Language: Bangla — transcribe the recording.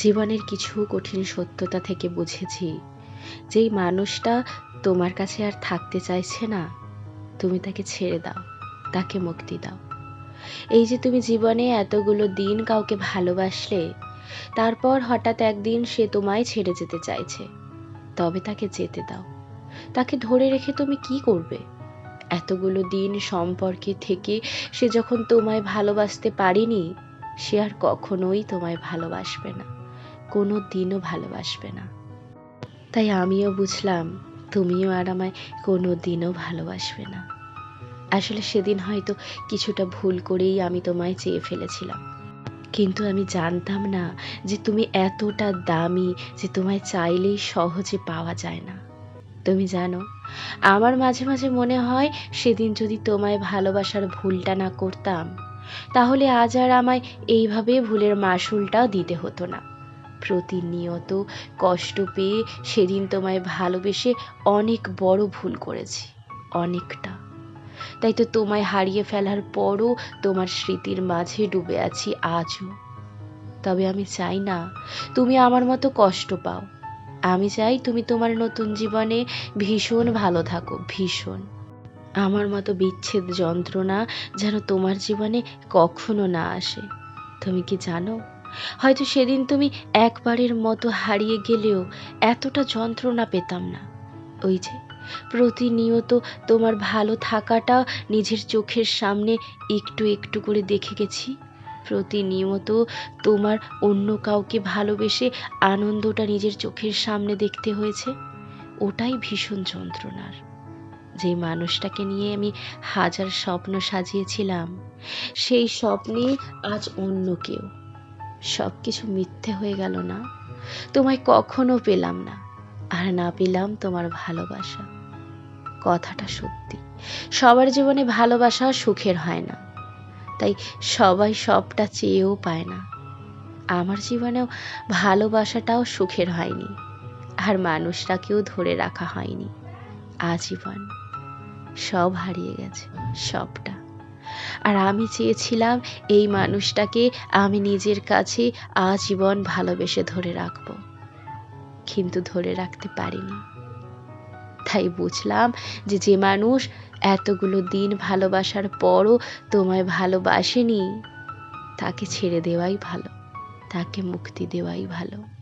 জীবনের কিছু কঠিন সত্যতা থেকে বুঝেছি। যেই মানুষটা তোমার কাছে আর থাকতে চাইছে না, তুমি তাকে ছেড়ে দাও, তাকে মুক্তি দাও। এই যে তুমি জীবনে এতগুলো দিন কাউকে ভালোবাসলে, তারপর হঠাৎ একদিন সে তোমায় ছেড়ে যেতে চাইছে, তবে তাকে যেতে দাও। তাকে ধরে রেখে তুমি কি করবে? এতগুলো দিন সম্পর্কে থেকে সে যখন তোমায় ভালোবাসতে পারেনি, সে আর কখনোই তোমায় ভালোবাসবে না। কোনো দিনও ভালোবাসবে না। তাই আমিও বুঝলাম, তুমিও আর আমায় কোনো দিনও ভালোবাসবে না। আসলে সেদিন হয়তো কিছুটা ভুল করেই আমি তোমায় চেয়ে ফেলেছিলাম। কিন্তু আমি জানতাম না যে তুমি এতটা দামি যে তোমায় চাইলেই সহজে পাওয়া যায় না। তুমি জানো, আমার মাঝে মাঝে মনে হয় সেদিন যদি তোমায় ভালোবাসার ভুলটা না করতাম, তাহলে আজ আর আমায় এইভাবে ভুলের মাসুলটাও দিতে হতো না। প্রতিনিয়ত কষ্ট পেয়ে সেদিন তোমায় ভালোবেসে অনেক বড় ভুল করেছি, অনেকটা। তাই তো তোমায় হারিয়ে ফেলার পরও তোমার স্মৃতির মাঝে ডুবে আছি আজও। তবে আমি চাই না তুমি আমার মতো কষ্ট পাও। আমি চাই তুমি তোমার নতুন জীবনে ভীষণ ভালো থাকো, ভীষণ। আমার মতো বিচ্ছেদ যন্ত্রণা যেন তোমার জীবনে কখনো না আসে। তুমি কি জানো? হয়তো সেদিন তুমি একবারের মতো হারিয়ে গেলেও এতটা যন্ত্রণা পেতাম না। ওই যে, প্রতিনিয়ত তোমার ভালো থাকাটা নিজের চোখের সামনে একটু একটু করে দেখে গেছি। প্রতিনিয়ত তোমার অন্য কাউকে ভালোবেসে আনন্দটা নিজের চোখের সামনে দেখতে হয়েছে। ওটাই ভীষণ যন্ত্রণার। যে মানুষটাকে নিয়ে আমি হাজার স্বপ্ন সাজিয়েছিলাম, সেই স্বপ্নে আজ অন্য কেউ। সব কিছু মিথ্যে হয়ে গেল না। তোমায় কখনো পেলাম না। আর না পেলাম তোমার ভালোবাসা। কথাটা সত্যি। সবার জীবনে ভালোবাসা সুখের হয় না। তাই সবাই সবটা চেয়েও পায় না। আমার জীবনেও ভালোবাসাটাও সুখের হয়নি। আর মানুষটাকেও ধরে রাখা হয়নি। আজীবন সব হারিয়ে গেছে, সবটা। আর আমি চেয়েছিলাম এই মানুষটাকে আমি নিজের কাছে আজীবন ভালোবেসে ধরে রাখব। কিন্তু ধরে রাখতে পারিনি। তাই বুঝলাম যে যে মানুষ এতগুলো দিন ভালোবাসার পরও তোমায় ভালোবাসেনি, তাকে ছেড়ে দেওয়াই ভালো, তাকে মুক্তি দেওয়াই ভালো।